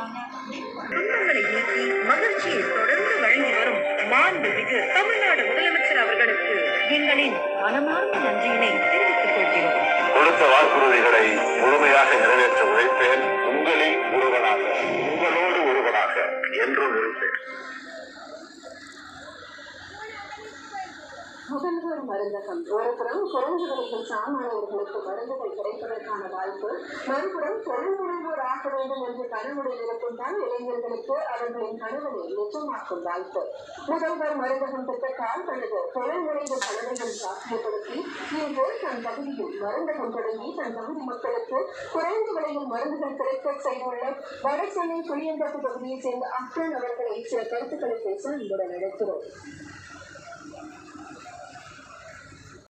கவலைகளை நீக்கி மகிழ்ச்சியை தொடர்ந்து வழங்கி வரும் மாண்புமிகு தமிழ்நாடு முதலமைச்சர் அவர்களுக்கு எங்களின் மனமார்ந்த நன்றியினை தெரிவித்துக் கொள்கிறோம். கொடுத்த வாக்குறுதிகளை முழுமையாக நிறைவேற்ற உழைப்பேன். உங்களில் ஒருவனாக உங்களோடு ஒருவனாக என்றும் இருப்பேன் முதல்வர் மருந்தகம். ஒருபுறம் குறைந்த விலையில் சாமானியர்களுக்கு மருந்துகள் கிடைப்பதற்கான வாய்ப்பு மறுபுறம் தொழில் முனைவோர் வேண்டும் என்று கனவுடன் இருக்கும் தான் இளைஞர்களுக்கு அவர்களின் கனவுகளை நிஜமாக்கும் வாய்ப்பு முதல்வர் மருந்தகம் திட்டத்தால் தனது தொழில் முனைவு சாத்தியப்படுத்தி இன்று தன் பகுதியில் மருந்தகம் தொடங்கி தன் பகுதி மக்களுக்கு குறைந்த விலையில் மருந்துகள் கிடைக்க செய்துள்ள வடசென்னை புளியம்பட்டு பகுதியைச் சேர்ந்த அப்தான் அவர்களை சில கருத்துக்களை பேச அன்புடன் அழைக்கிறோம்.